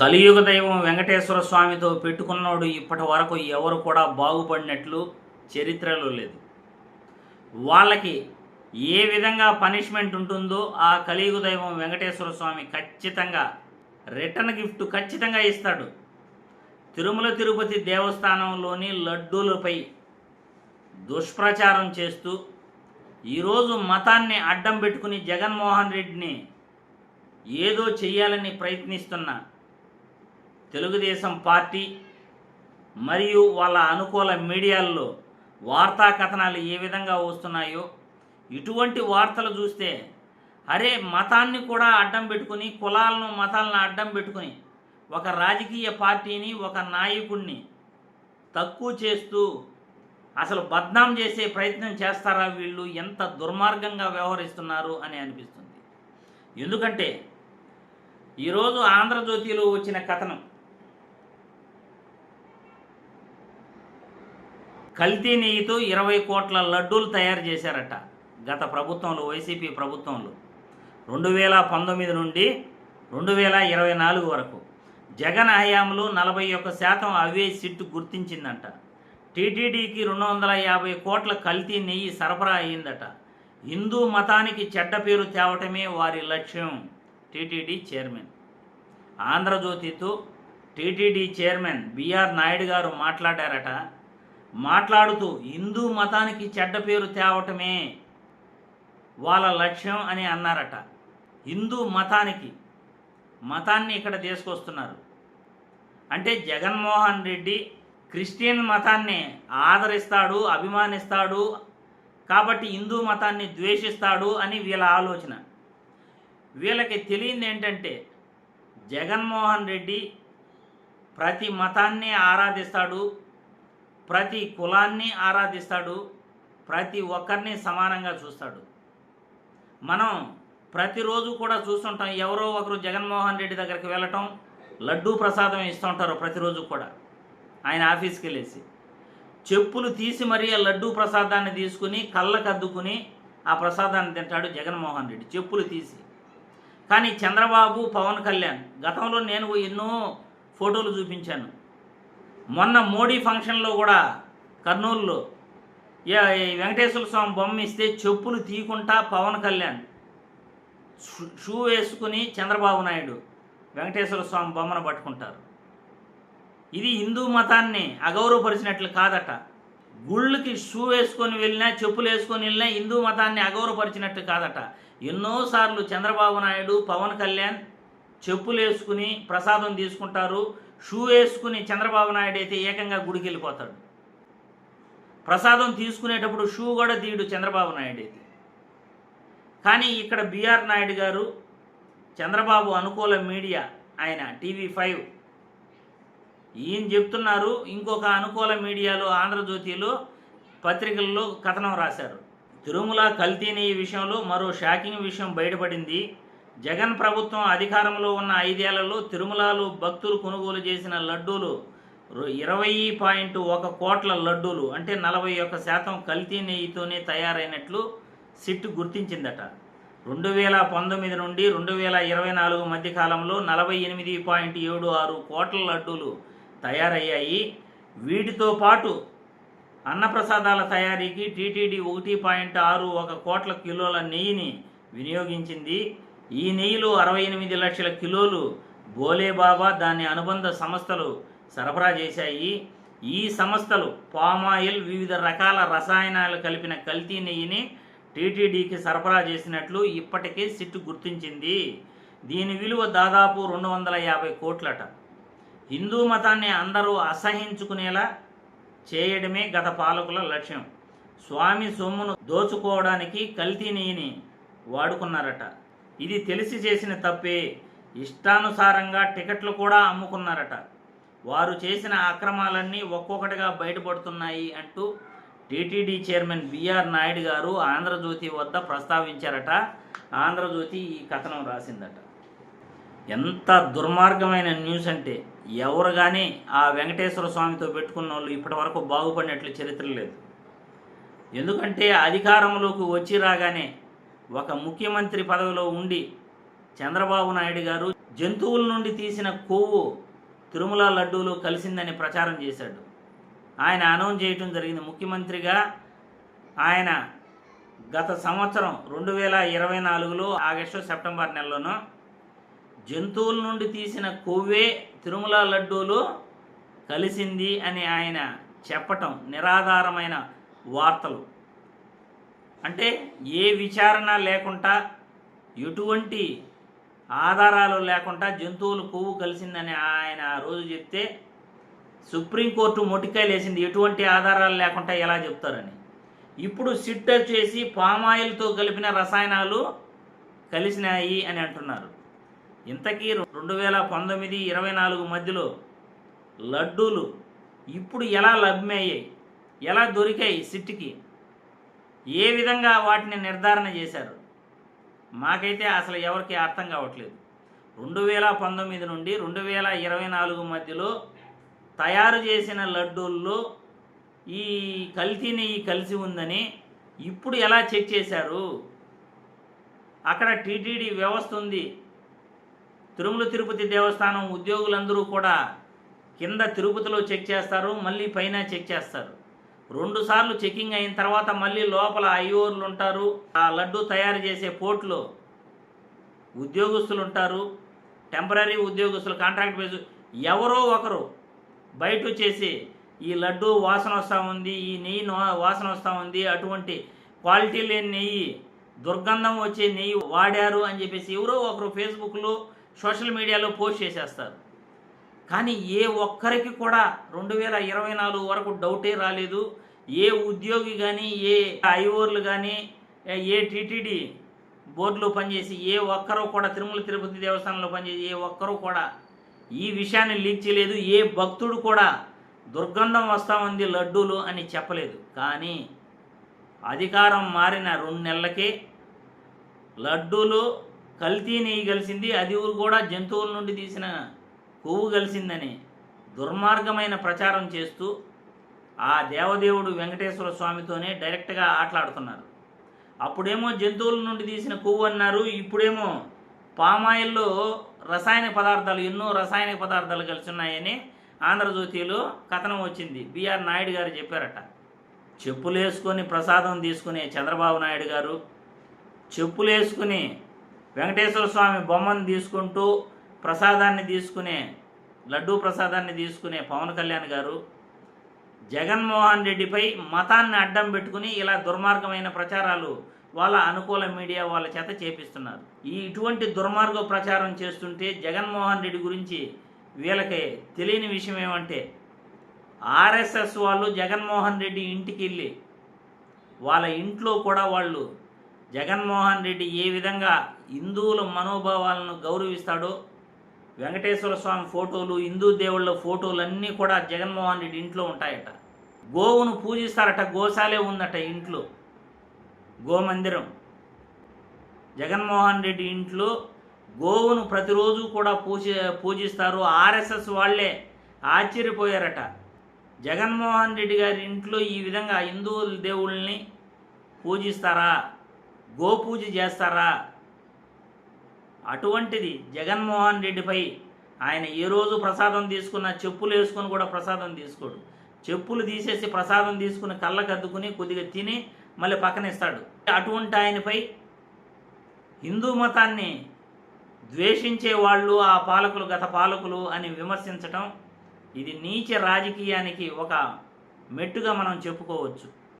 కలియుగ దైవం వెంకటేశ్వర స్వామితో పెట్టుకున్నోడు ఇప్పటి వరకు ఎవరు కూడా బాగుపడినట్లు చరిత్రలో లేదు. వాళ్ళకి ఏ విధంగా పనిష్మెంట్ ఉంటుందో ఆ కలియుగ దైవం వెంకటేశ్వర స్వామి ఖచ్చితంగా రిటర్న్ గిఫ్ట్ ఖచ్చితంగా ఇస్తాడు. తిరుమల తిరుపతి దేవస్థానంలోని లడ్డూలపై దుష్ప్రచారం చేస్తూ ఈరోజు మతాన్ని అడ్డం పెట్టుకుని జగన్మోహన్ రెడ్డిని ఏదో చెయ్యాలని ప్రయత్నిస్తున్న తెలుగుదేశం పార్టీ మరియు వాళ్ళ అనుకూల మీడియాల్లో వార్తా కథనాలు ఏ విధంగా వస్తున్నాయో ఇటువంటి వార్తలు చూస్తే అరే మతాన్ని కూడా అడ్డం పెట్టుకుని కులాలను మతాలను అడ్డం పెట్టుకుని ఒక రాజకీయ పార్టీని ఒక నాయకుడిని తక్కువ చేస్తూ అసలు బద్నాం చేసే ప్రయత్నం చేస్తారా వీళ్ళు? ఎంత దుర్మార్గంగా వ్యవహరిస్తున్నారు అని అనిపిస్తుంది. ఎందుకంటే ఈరోజు ఆంధ్రజ్యోతిలో వచ్చిన కథనం కల్తీ నెయ్యితో ఇరవై కోట్ల లడ్డూలు తయారు చేశారట గత ప్రభుత్వంలో వైసీపీ ప్రభుత్వంలో. రెండు వేల పంతొమ్మిది నుండి రెండు వేల ఇరవై నాలుగు వరకు జగన్ హయాంలో నలభై ఒక్క శాతం అవే సిట్ గుర్తించిందంట. టీటీడీకి రెండు వందల యాభై కోట్ల కల్తీ నెయ్యి సరఫరా అయ్యిందట హిందూ మతానికి చెడ్డ పేరు తేవటమే వారి లక్ష్యం TTD chairman. ఆంధ్రజ్యోతితో TTD chairman B R Naidu garu మాట్లాడారట మాట్లాడుతూ హిందూ మతానికి చెడ్డ పేరు తేవటమే వాళ్ళ లక్ష్యం అని అన్నారట. హిందూ మతానికి మతాన్ని ఇక్కడ తీసుకొస్తున్నారు. అంటే జగన్మోహన్ రెడ్డి క్రిస్టియన్ మతాన్ని ఆదరిస్తాడు అభిమానిస్తాడు కాబట్టి హిందూ మతాన్ని ద్వేషిస్తాడు అని వీళ్ళ ఆలోచన. వీళ్ళకి తెలియంది ఏంటంటే జగన్మోహన్ రెడ్డి ప్రతి మతాన్ని ఆరాధిస్తాడు ప్రతి కులాన్ని ఆరాధిస్తాడు ప్రతి ఒక్కరిని సమానంగా చూస్తాడు. మనం ప్రతిరోజు కూడా చూస్తుంటాం ఎవరో ఒకరు జగన్మోహన్ రెడ్డి దగ్గరికి వెళ్ళటం లడ్డూ ప్రసాదం ఇస్తుంటారు ప్రతిరోజు కూడా. ఆయన ఆఫీస్కి వెళ్ళేసి. చెప్పులు తీసి మరీ ఆ లడ్డూ ప్రసాదాన్ని తీసుకుని కళ్ళకు అద్దుకుని ఆ ప్రసాదాన్ని తింటాడు జగన్మోహన్ రెడ్డి చెప్పులు తీసి. కానీ చంద్రబాబు పవన్ కళ్యాణ్ గతంలో నేను ఎన్నో ఫోటోలు చూపించాను. మొన్న మోడీ ఫంక్షన్లో కూడా కర్నూలులో ఈ వెంకటేశ్వర స్వామి బొమ్మ ఇస్తే చెప్పులు తీయకుండా పవన్ కళ్యాణ్ షూ- షూ వేసుకుని చంద్రబాబు నాయుడు వెంకటేశ్వర స్వామి బొమ్మను పట్టుకుంటారు. ఇది హిందూ మతాన్ని అగౌరవపరిచినట్లు కాదట. గుళ్ళకి షూ వేసుకొని వెళ్ళినా చెప్పులు వేసుకొని వెళ్ళినా హిందూ మతాన్ని అగౌరవపరిచినట్టు కాదట. ఎన్నోసార్లు చంద్రబాబు నాయుడు పవన్ కళ్యాణ్ చెప్పులు వేసుకుని ప్రసాదం తీసుకుంటారు. షూ వేసుకుని చంద్రబాబు నాయుడు అయితే ఏకంగా గుడికి వెళ్ళిపోతాడు ప్రసాదం తీసుకునేటప్పుడు షూ కూడా తీయడు చంద్రబాబు నాయుడు అయితే. కానీ ఇక్కడ బిఆర్ నాయుడు గారు చంద్రబాబు అనుకూల మీడియా ఆయన టీవీ ఫైవ్ ఈయన చెప్తున్నారు ఇంకొక అనుకూల మీడియాలో ఆంధ్రజ్యోతిలో పత్రికల్లో కథనం రాశారు. తిరుమల కల్తీని విషయంలో మరో షాకింగ్ విషయం బయటపడింది. జగన్ ప్రభుత్వం అధికారంలో ఉన్న ఐదేళ్ళలో తిరుమలలో భక్తులు కొనుగోలు చేసిన లడ్డూలు ఇరవై పాయింట్ ఒక కోట్ల లడ్డూలు అంటే నలభై ఒక్క శాతం కల్తీ నెయ్యితోనే తయారైనట్లు సిట్ గుర్తించిందట. రెండు వేల పంతొమ్మిది నుండి రెండు వేల ఇరవై నాలుగు మధ్య కాలంలో నలభై ఎనిమిది పాయింట్ ఏడు ఆరు కోట్ల లడ్డూలు తయారయ్యాయి. వీటితో పాటు అన్నప్రసాదాల తయారీకి టీటీడీ ఒకటి పాయింట్ ఆరు ఒక కోట్ల కిలోల నెయ్యిని వినియోగించింది. ఈ నెయ్యిలో అరవై ఎనిమిది లక్షల కిలోలు బోలేబాబా దాని అనుబంధ సంస్థలు సరఫరా చేశాయి. ఈ సంస్థలు పామాయిల్ వివిధ రకాల రసాయనాలు కలిపిన కల్తీ నెయ్యిని టీటీడీకి సరఫరా చేసినట్లు ఇప్పటికే సిట్టు గుర్తించింది. దీని విలువ దాదాపు రెండు వందల యాభై కోట్లట. హిందూ మతాన్ని అందరూ అసహించుకునేలా చేయడమే గత పాలకుల లక్ష్యం. స్వామి సొమ్మును దోచుకోవడానికి కల్తీ నెయ్యిని వాడుకున్నారట. ఇది తెలిసి చేసిన తప్పే. ఇష్టానుసారంగా టికెట్లు కూడా అమ్ముకున్నారట. వారు చేసిన అక్రమాలన్నీ ఒక్కొక్కటిగా బయటపడుతున్నాయి అంటూ టీటీడీ చైర్మన్ బిఆర్ నాయుడు గారు ఆంధ్రజ్యోతి వద్ద ప్రస్తావించారట. ఆంధ్రజ్యోతి ఈ కథనం రాసిందట. ఎంత దుర్మార్గమైన న్యూస్ అంటే ఎవరు కానీ ఆ వెంకటేశ్వర స్వామితో పెట్టుకున్న వాళ్ళు ఇప్పటివరకు బాగుపడినట్లు చరిత్ర లేదు. ఎందుకంటే అధికారంలోకి వచ్చి రాగానే ఒక ముఖ్యమంత్రి పదవిలో ఉండి చంద్రబాబు నాయుడు గారు జంతువుల నుండి తీసిన కొవ్వు తిరుమల లడ్డూలు కలిసిందని ప్రచారం చేశాడు. ఆయన అనౌన్స్ చేయటం జరిగింది. ముఖ్యమంత్రిగా ఆయన గత సంవత్సరం రెండు వేల ఇరవై నాలుగులో ఆగస్టు సెప్టెంబర్ నెలలోనూ జంతువుల నుండి తీసిన కొవ్వే తిరుమల లడ్డూలు కలిసింది అని ఆయన చెప్పటం నిరాధారమైన వార్తలు. అంటే ఏ విచారణ లేకుండా ఎటువంటి ఆధారాలు లేకుండా జంతువులు కొవ్వు కలిసిందని ఆయన ఆ రోజు చెప్తే సుప్రీంకోర్టు మొటికాయలేసింది ఎటువంటి ఆధారాలు లేకుండా ఎలా చెప్తారని. ఇప్పుడు సిట్ చేసి పామాయిల్తో కలిపిన రసాయనాలు కలిసినాయి అని అంటున్నారు. ఇంతకీ రెండు వేల పంతొమ్మిది ఇరవై నాలుగు మధ్యలో లడ్డూలు ఇప్పుడు ఎలా లభ్యమయ్యాయి? ఎలా దొరికాయి సిట్కి ఏ విధంగా వాటిని నిర్ధారణ చేశారు? మాకైతే అసలు ఎవరికి అర్థం కావట్లేదు. రెండు వేల పంతొమ్మిది నుండి రెండు వేల ఇరవై నాలుగు మధ్యలో తయారు చేసిన లడ్డూల్లో ఈ కల్తీ నెయ్యి కలిసి ఉందని ఇప్పుడు ఎలా చెక్ చేశారు? అక్కడ టీటీడీ వ్యవస్థ ఉంది. తిరుమల తిరుపతి దేవస్థానం ఉద్యోగులందరూ కూడా కింద తిరుపతిలో చెక్ చేస్తారు మళ్ళీ పైన చెక్ చేస్తారు. రెండు సార్లు చెకింగ్ అయిన తర్వాత మళ్ళీ లోపల ఐఓర్లు ఉంటారు. ఆ లడ్డు తయారు చేసే పోర్ట్లో ఉద్యోగస్తులు ఉంటారు. టెంపరీ ఉద్యోగస్తులు కాంట్రాక్ట్ బేస్ ఎవరో ఒకరు బయట వచ్చేసి ఈ లడ్డు వాసన వస్తూ ఉంది ఈ నెయ్యి వాసన వస్తూ ఉంది అటువంటి క్వాలిటీ లేని నెయ్యి దుర్గంధం వచ్చే నెయ్యి వాడారు అని చెప్పేసి ఎవరో ఒకరు ఫేస్బుక్లో సోషల్ మీడియాలో పోస్ట్ చేసేస్తారు. కానీ ఏ ఒక్కరికి కూడా రెండు వేల ఇరవై నాలుగు వరకు డౌటే రాలేదు. ఏ ఉద్యోగి కానీ ఏ ఐఓర్లు కానీ ఏ టీటీడీ బోర్డులో పనిచేసి ఏ ఒక్కరూ కూడా తిరుమల తిరుపతి దేవస్థానంలో పనిచేసి ఏ ఒక్కరూ కూడా ఈ విషయాన్ని లీక్ చేయలేదు. ఏ భక్తుడు కూడా దుర్గంధం వస్తూ ఉంది లడ్డూలు అని చెప్పలేదు. కానీ అధికారం మారిన రెండు నెలలకే లడ్డూలు కల్తీ నెయ్యి కలిసింది. అది కూడా జంతువుల నుండి తీసిన కొవ్వు కలిసిందని దుర్మార్గమైన ప్రచారం చేస్తూ ఆ దేవదేవుడు వెంకటేశ్వర స్వామితోనే డైరెక్ట్గా ఆటలాడుతున్నారు. అప్పుడేమో జంతువుల నుండి తీసిన కొవ్వు అన్నారు ఇప్పుడేమో పామాయిల్లో రసాయన పదార్థాలు ఎన్నో రసాయన పదార్థాలు కలిసి ఉన్నాయని ఆంధ్రజ్యోతిలో కథనం వచ్చింది. బిఆర్ నాయుడు గారు చెప్పారట. చెప్పులు వేసుకొని ప్రసాదం తీసుకునే చంద్రబాబు నాయుడు గారు చెప్పులు వేసుకుని వెంకటేశ్వర స్వామి బొమ్మను తీసుకుంటూ ప్రసాదాన్ని తీసుకునే లడ్డూ ప్రసాదాన్ని తీసుకునే పవన్ కళ్యాణ్ గారు జగన్మోహన్ రెడ్డిపై మతాన్ని అడ్డం పెట్టుకుని ఇలా దుర్మార్గమైన ప్రచారాలు వాళ్ళ అనుకూల మీడియా వాళ్ళ చేత చేపిస్తున్నారు. ఈ ఇటువంటి దుర్మార్గ ప్రచారం చేస్తుంటే జగన్మోహన్ రెడ్డి గురించి వీళ్ళకి తెలియని విషయం ఏమంటే ఆర్ఎస్ఎస్ వాళ్ళు జగన్మోహన్ రెడ్డి ఇంటికి వెళ్ళి వాళ్ళ ఇంట్లో కూడా వాళ్ళు జగన్మోహన్ రెడ్డి ఏ విధంగా హిందువుల మనోభావాలను గౌరవిస్తాడో వెంకటేశ్వర స్వామి ఫోటోలు హిందూ దేవుళ్ళ ఫోటోలు అన్నీ కూడా జగన్మోహన్ రెడ్డి ఇంట్లో ఉంటాయట. గోవును పూజిస్తారట గోశాలే ఉందట ఇంట్లో. గోమందిరం. జగన్మోహన్ రెడ్డి ఇంట్లో గోవును ప్రతిరోజు కూడా పూజ పూజిస్తారు. ఆర్ఎస్ఎస్ వాళ్ళే ఆశ్చర్యపోయారట. జగన్మోహన్ రెడ్డి గారి ఇంట్లో ఈ విధంగా హిందువుల దేవుళ్ళని పూజిస్తారా? గోపూజ చేస్తారా? అటువంటిది జగన్మోహన్ రెడ్డిపై ఆయన ఏ రోజు ప్రసాదం తీసుకున్న చెప్పులు వేసుకొని కూడా ప్రసాదం తీసుకోడు. చెప్పులు తీసేసి ప్రసాదం తీసుకుని కళ్ళకు అద్దుకుని కొద్దిగా తిని మళ్ళీ పక్కన ఇస్తాడు. అటువంటి ఆయనపై హిందూ మతాన్ని ద్వేషించే వాళ్ళు ఆ పాలకులు గత పాలకులు అని విమర్శించటం ఇది నీచ రాజకీయానికి ఒక మెట్టుగా మనం చెప్పుకోవచ్చు.